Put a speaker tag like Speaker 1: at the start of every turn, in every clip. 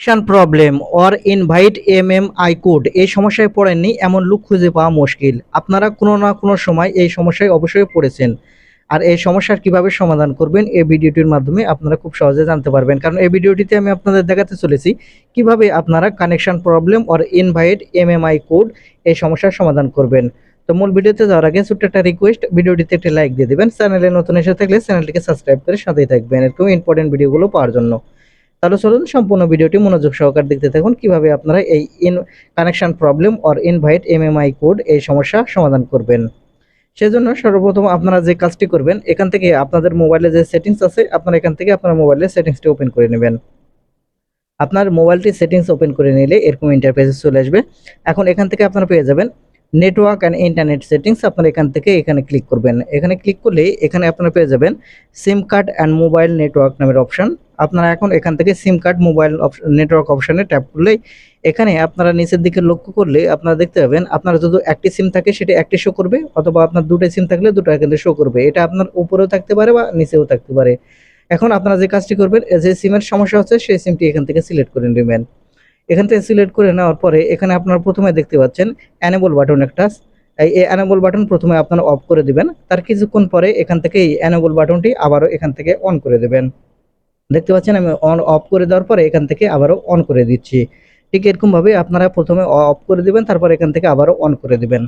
Speaker 1: Connection problem or invite M M I code এই সমস্যায় পড়েননি, এমন লোক খুঁজে পাওয়া মুশকিল। আপনারা কোনো না কোনো সময় এই সমস্যায় অবশ্যই পড়েছেন। আর এই সমস্যার কীভাবে সমাধান করবেন, এই ভিডিওটির মাধ্যমে আপনারা খুব সহজে জানতে পারবেন। কারণ এই ভিডিওটিতে আমি আপনাদের দেখাতে চলেছি কীভাবে আপনারা connection problem or invite M M I code এই সমস্যার সমাধান করবেন। তো মূল ভিডিওতে যাওয়ার আগে ছোট্ট একটা রিকোয়েস্ট ভিডিওটিতে একটি লাইক দিয়ে দিবেন। চ্যানেলে নতুন এসে থাকলে চ্যানেলটিকে সাবস্ক্রাইব করে সাথেই থাকবেন। এরকম ইম্পর্টেন্ট ভিডিওগুলো পাওয়ার জন্য। তাহলে চলুন সম্পূর্ণ ভিডিওটি মনোযোগ সহকার দেখতে থাকুন। কীভাবে আপনারা এই in connection problem or invite MMI code এই সমস্যা সমাধান করবেন। সেজন্য সর্বপ্রথম আপনারা যে কাজটি করবেন, এখান থেকে আপনাদের মোবাইলে যে সেটিংস আছে, আপনারা এখান থেকে আপনার মোবাইলের সেটিংসটি ওপেন করে নেবেন। আপনার মোবাইলটি সেটিংস ওপেন করে নিলে এরকম ইন্টারফেসে চলে আসবে। এখন এখান থেকে আপনারা পেয়ে যাবেন নেটওয়ার্ক অ্যান্ড ইন্টারনেট সেটিংস আপনারা এখান থেকে এখানে ক্লিক করবেন। এখানে ক্লিক করলে এখানে আপনারা পেয়ে যাবেন SIM card and mobile network নামের অপশন আপনারা এখন এখান থেকে সিম কার্ড মোবাইল নেটওয়ার্ক অপশানে ট্যাপ করলেই এখানে আপনারা নিচের দিকে লক্ষ্য করলে আপনারা দেখতে পাবেন, আপনার যদি একটি সিম থাকে সেটা একটি শো করবে অথবা আপনার দুটো সিম থাকলে দুটো কিন্তু শো করবে। এটা আপনার উপরেও থাকতে পারে বা নিচেও থাকতে পারে। এখন আপনারা যে কাজটি করবেন যে সিমের সমস্যা হচ্ছে সেই সিমটি এখান থেকে সিলেক্ট করে নেবেন। এখান থেকে সিলেক্ট করে নেওয়ার পরে এখানে আপনারা প্রথমে দেখতে পাচ্ছেন অ্যানেবল বাটন একটা এই অ্যানেবল বাটন প্রথমে আপনারা অফ করে দিবেন। তার কিছুক্ষণ পরে এখান থেকে এই অ্যানেবল বাটনটি আবারও এখান থেকে অন করে দেবেন। দেখতে পাচ্ছেন, আমি অন অফ করে দেওয়ার পরে এখান থেকে আবারও অন করে দিচ্ছি। ঠিক এরকমভাবে আপনারা প্রথমে অফ করে দেবেন, তারপর এখান থেকে আবারও অন করে দেবেন।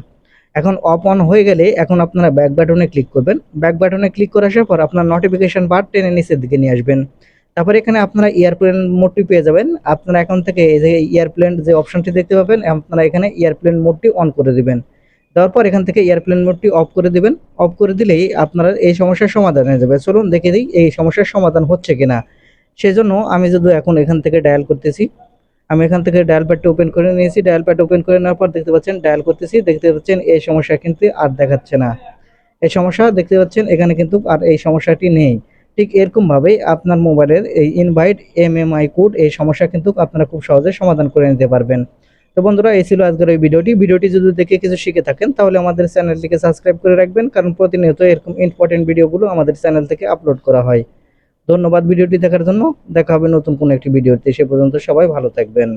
Speaker 1: এখন অফ অন হয়ে গেলে এখন আপনারা ব্যাক বাটনে ক্লিক করবেন। ব্যাক বাটনে ক্লিক করে আসার পর আপনার নোটিফিকেশন বার টেনে নিচের দিকে নিয়ে আসবেন। তারপরে এখানে আপনারা এয়ারপ্লেন মোডটি পেয়ে যাবেন। আপনারা এখন থেকে এই যে এয়ারপ্লেন যে অপশনটি দেখতে পাবেন, আপনারা এখানে এয়ারপ্লেন মোডটি অন করে দিবেন। দেওয়ার পর এখান থেকে এয়ারপ্লেন মোডটি অফ করে দিবেন। অফ করে দিলেই আপনারা এই সমস্যার সমাধান হয়ে যাবে। চলুন দেখে দিই এই সমস্যার সমাধান হচ্ছে কিনা। সেজন্য আমি যদি এখন এখান থেকে ডায়াল করতেছি। আমি এখান থেকে ডায়াল প্যাডটা ওপেন করে নিয়েছি। ডায়াল প্যাড ওপেন করে নেওয়ার পর দেখতে পাচ্ছেন ডায়াল করতেছি। দেখতে পাচ্ছেন এই সমস্যা কিন্তু আর দেখাচ্ছে না। এই সমস্যা দেখতে পাচ্ছেন এখানে কিন্তু আর এই সমস্যাটি নেই। ঠিক এরকমভাবেই আপনার মোবাইলের এই ইনভাইট এমএমআই কোড এই সমস্যা কিন্তু আপনারা খুব সহজে সমাধান করে নিতে পারবেন। তো বন্ধুরা, এই ছিল আজকের এই ভিডিওটি। ভিডিওটি যদি দেখে কিছু শিখে থাকেন, তাহলে আমাদের চ্যানেলটিকে সাবস্ক্রাইব করে রাখবেন, কারণ প্রতিনিয়ত এরকম ইম্পর্টেন্ট ভিডিওগুলো আমাদের চ্যানেল থেকে আপলোড করা হয়। ধন্যবাদ ভিডিওটি দেখার জন্য। দেখা হবে নতুন কোনো একটি ভিডিওতে। সে পর্যন্ত সবাই ভালো থাকবেন।